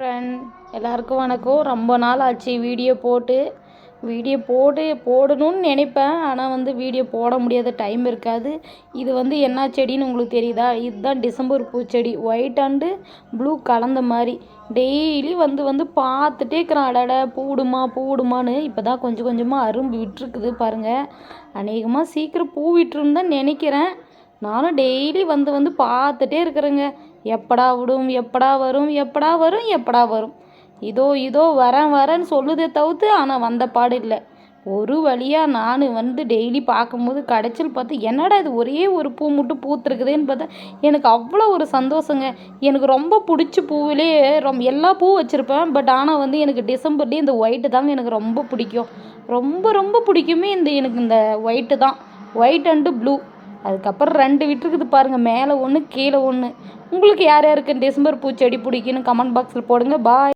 Friend எல்லாருக்கும் வணக்கம். ரொம்ப நாள் ஆச்சு வீடியோ போட்டு. வீடியோ போட்டு போடணும்னு நினைப்பேன். ஆனால் வந்து வீடியோ போட முடியாத டைம் இருக்காது. இது வந்து என்ன செடின்னு உங்களுக்கு தெரியுதா? இதுதான் டிசம்பர் பூச்செடி. ஒயிட் அண்டு ப்ளூ கலந்த மாதிரி. டெய்லி வந்து வந்து பார்த்துட்டே இருக்கிறான். அடட பூடுமா பூடுமான்னு. இப்போ தான் கொஞ்சம் கொஞ்சமாக அரும்பு விட்டுருக்குது பாருங்கள் அநேகமாக சீக்கிரம் பூ விட்டுருன்னு தான் நினைக்கிறேன். நானும் டெய்லி வந்து வந்து பார்த்துட்டே இருக்கிறேங்க. எப்படா விடும் எப்படா வரும் எப்படா வரும் எப்படா வரும். இதோ இதோ வரேன் வரேன்னு சொல்லுதே தவிர்த்து ஆனால் வந்த பாடு இல்லை. ஒரு வழியாக நான் வந்து டெய்லி பார்க்கும்போது கடைச்சல் பார்த்து என்னடா இது ஒரே ஒரு பூ மட்டும் பூத்துருக்குதேன்னு பார்த்தா எனக்கு அவ்வளோ ஒரு சந்தோஷங்க. எனக்கு ரொம்ப பிடிச்ச பூவிலே ரொம்ப எல்லா பூ வச்சுருப்பேன். பட் ஆனால் வந்து எனக்கு டிசம்பர்லேயே இந்த ஒயிட்டு தாங்க எனக்கு ரொம்ப பிடிக்கும். ரொம்ப ரொம்ப பிடிக்குமே இந்த எனக்கு இந்த ஒயிட்டு தான். ஒயிட் அண்டு ப்ளூ அதுக்கப்புறம் ரெண்டு விட்டுருக்குது பாருங்கள் மேலே ஒன்று கீழே ஒன்று உங்களுக்கு யார் யாருக்கு டிசம்பர் பூச்செடி பிடிக்குன்னு கமெண்ட் பாக்ஸில் போடுங்க. பாய்